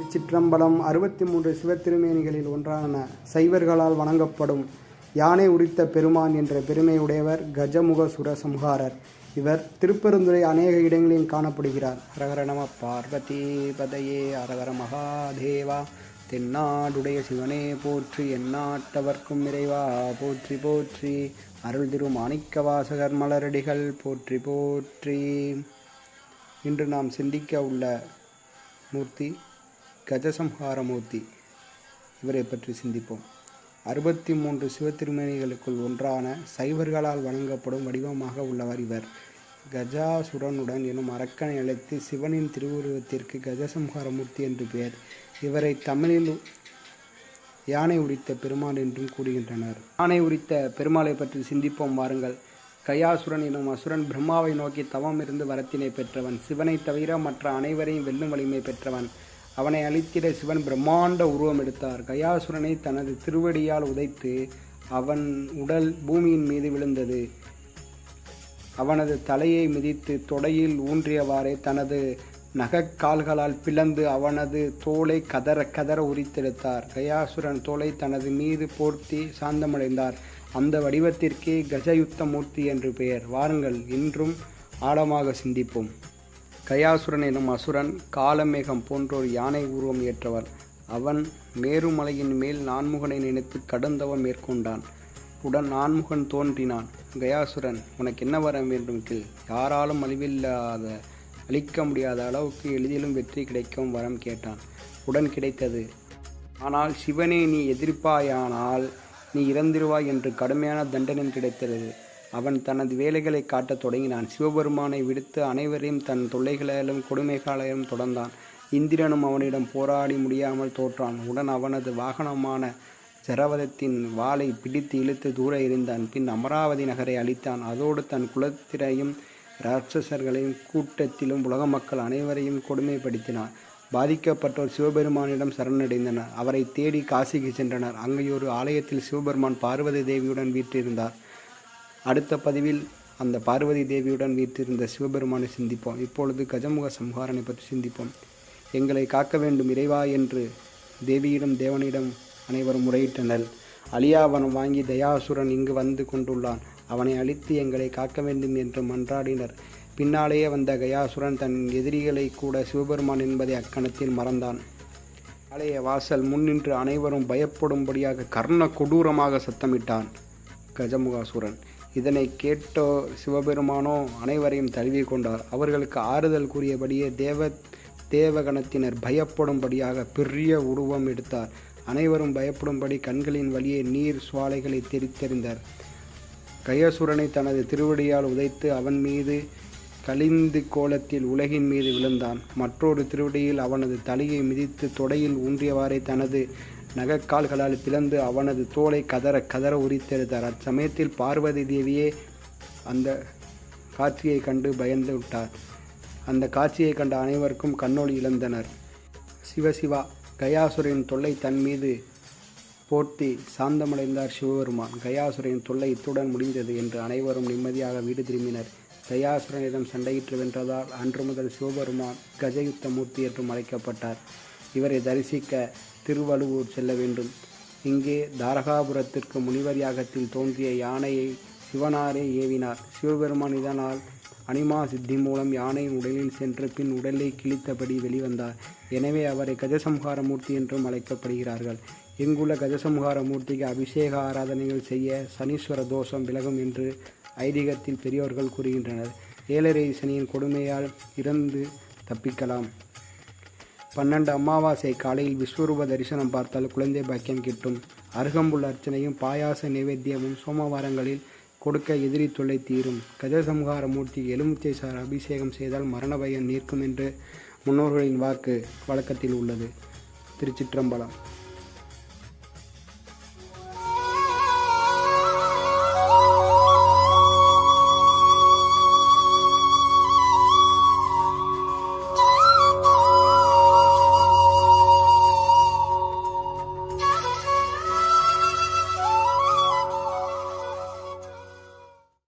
திருச்சிற்றம்பலம் அறுபத்தி மூன்று சிவத்திருமேனிகளில் ஒன்றான சைவர்களால் வணங்கப்படும் யானை உரித்த பெருமான் என்ற பெருமையுடையவர் கஜமுக சுரசம்ஹாரர். இவர் திருப்பெருந்துறை அநேக இடங்களில் காணப்படுகிறார். ஹரஹர நம பார்வதி பதையே ஹரஹர மகாதேவா. தென்னாடுடைய சிவனே போற்றி எந்நாட்டவர்க்கும் இறைவா. போற்றி போற்றி. அருள் திரு மாணிக்கவாசகர் மலரடிகள் போற்றி போற்றி. இன்று நாம் சிந்திக்க உள்ள மூர்த்தி கஜசம்ஹார மூர்த்தி இவரை பற்றி சிந்திப்போம். அறுபத்தி மூன்று சிவத்திருமேனிகளுக்குள் ஒன்றான சைவர்களால் வணங்கப்படும் வடிவமாக உள்ளவர் இவர். கஜாசுரனுடன் எனும் அரக்கனை அழைத்து சிவனின் திருவுருவத்திற்கு கஜசம்ஹார மூர்த்தி என்று பெயர். இவரை தமிழில் யானை உரித்த பெருமாள் என்றும் கூறுகின்றனர். யானை உரித்த பெருமாளை பற்றி சிந்திப்போம் வாருங்கள். கயாசுரன் எனும் அசுரன் பிரம்மாவை நோக்கி தவம் இருந்து வரத்தினை பெற்றவன். சிவனை தவிர மற்ற அனைவரையும் வெல்லும் வலிமை பெற்றவன். அவனை அழித்திட சிவன் பிரம்மாண்ட உருவம் எடுத்தார். கயாசுரனை தனது திருவடியால் உதைத்து அவன் உடல் பூமியின் மீது விழுந்தது. அவனது தலையை மிதித்து தொடையில் ஊன்றியவாறே தனது நகக்கால்களால் பிளந்து அவனது தோலை கதற கதற உரித்தெடுத்தார். கயாசுரன் தோலை தனது மீது போர்த்தி சாந்தமடைந்தார். அந்த வடிவத்திற்கே கஜயுத்த மூர்த்தி என்று பெயர். வாருங்கள் இன்றும் ஆழமாக சிந்திப்போம். கயாசுரன் எனும் அசுரன் காலமேகம் போன்றோர் யானை உருவம் ஏற்றவர். அவன் மேருமலையின் மேல் நான்முகனை நினைத்து கடுந்தவம் மேற்கொண்டான். உடன் நான்முகன் தோன்றினான். கயாசுரன் உனக்கு என்ன வர வேண்டும் கீழ்? யாராலும் அழிவில்லாத அழிக்க முடியாத அளவுக்கு எளிதிலும் வெற்றி கிடைக்கும் வரம் கேட்டான். உடன் கிடைத்தது. ஆனால் சிவனே நீ எதிர்ப்பாயானால் நீ இறந்திருவாய் என்று கடுமையான தண்டனை கிடைத்தது. அவன் தனது வேலைகளை காட்டத் தொடங்கினான். சிவபெருமானை விடுத்து அனைவரையும் தன் தொல்லைகளாலும் கொடுமைகளாலும் தொடர்ந்தான். இந்திரனும் அவனிடம் போராடி முடியாமல் தோற்றான். உடன் அவனது வாகனமான ஜரவதத்தின் வாளை பிடித்து இழுத்து தூர எறிந்தான். பின் அமராவதி நகரை அழித்தான். அதோடு தன் குலத்திரையும் ராட்சசர்களையும் கூட்டத்திலும் உலக மக்கள் அனைவரையும் கொடுமைப்படுத்தினார். பாதிக்கப்பட்டோர் சிவபெருமானிடம் சரணடைந்தனர். அவரை தேடி காசிக்கு சென்றனர். அங்கே ஒரு ஆலயத்தில் சிவபெருமான் பார்வதி தேவியுடன் வீற்றிருந்தார். அடுத்த பதிவில் அந்த பார்வதி தேவியுடன் வீற்றிருந்த சிவபெருமானை சிந்திப்போம். இப்பொழுது கஜமுக சம்ஹாரனை பற்றி சிந்திப்போம். எங்களை காக்க வேண்டும் இறைவா என்று தேவியிடம் தேவனிடம் அனைவரும் முறையிட்டனர். அழியாவனம் வாங்கி தயாசுரன் இங்கு வந்து கொண்டுள்ளான். அவனை அழித்து எங்களை காக்க வேண்டும் என்று மன்றாடினர். பின்னாலேயே வந்த கயாசுரன் தன் எதிரிகளை கூட சிவபெருமான் என்பதை அக்கணத்தில் மறந்தான். ஆலய வாசல் முன்னின்று அனைவரும் பயப்படும்படியாக கர்ண கொடூரமாக சத்தமிட்டான் கஜமுகாசுரன். இதனை கேட்டோ சிவபெருமானோ அனைவரையும் தழுவி கொண்டார் அவர்களுக்கு ஆறுதல் கூறியபடியே தேவ தேவகணத்தினர் பயப்படும்படியாக பெரிய உருவம் எடுத்தார். அனைவரும் பயப்படும்படி கண்களின் வழியே நீர் சுவாலைகளை தெரித்தெறிந்தார் கயசுரனை தனது திருவடியால் உதைத்து அவன் மீது கலிந்து கோலத்தில் உலகின் மீது விழுந்தான். மற்றொரு திருவடியில் அவனது தலையை மிதித்து தொடையில் ஊன்றியவாறே தனது நகக்கால்களால் பிளந்து அவனது தோலை கதற கதற உரித்தெடுத்தார் அச்சமயத்தில் பார்வதி தேவியே அந்த காட்சியை கண்டு பயந்து விட்டார். அந்த காட்சியை கண்ட அனைவருக்கும் கண்ணோடி இழந்தனர். சிவசிவா கயாசுரின் தொல்லை தன் மீது போர்த்தி சாந்தமடைந்தார் சிவபெருமான். கயாசுரின் தொல்லை இத்துடன் முடிந்தது என்று அனைவரும் நிம்மதியாக வீடு திரும்பினர். கயாசுரனிடம் சண்டையிட்டு வென்றதால் அன்று முதல் சிவபெருமான் கஜயுத்த மூர்த்தி என்றும் அழைக்கப்பட்டார். இவரை தரிசிக்க திருவழுவூர் செல்ல வேண்டும். இங்கே தாரகாபுரத்திற்கு முனிவர் யாகத்தில் தோன்றிய யானையை சிவனாரே ஏவினார். சிவபெருமான் இதனால் அனிமா சித்தி மூலம் யானையின் உடலில் சென்று பின் உடலை கிழித்தபடி வெளிவந்தார். எனவே அவரை கஜசம்ஹார மூர்த்தி என்றும் அழைக்கப்படுகிறார்கள். இங்குள்ள கஜசம்ஹார மூர்த்திக்கு அபிஷேக ஆராதனைகள் செய்ய சனீஸ்வர தோஷம் விலகும் என்று ஐதீகத்தில் பெரியோர்கள் கூறுகின்றனர். ஏழரை சனியின் கொடுமையால் இறந்து தப்பிக்கலாம். பன்னெண்டு அமாவாசை காலையில் விஸ்வரூப தரிசனம் பார்த்தால் குழந்தை பாக்கியம் கிட்டும். அருகம்புல் அர்ச்சனையும் பாயாச நைவேத்தியமும் சோமவாரங்களில் கொடுக்க எதிரி தொல்லை தீரும். கஜசம்ஹார மூர்த்தி எலுமிச்சை சார் அபிஷேகம் செய்தால் மரண பயம் நீர்க்கும் என்று முன்னோர்களின் வாக்கு வழக்கத்தில் உள்ளது. திருச்சிற்றம்பலம்.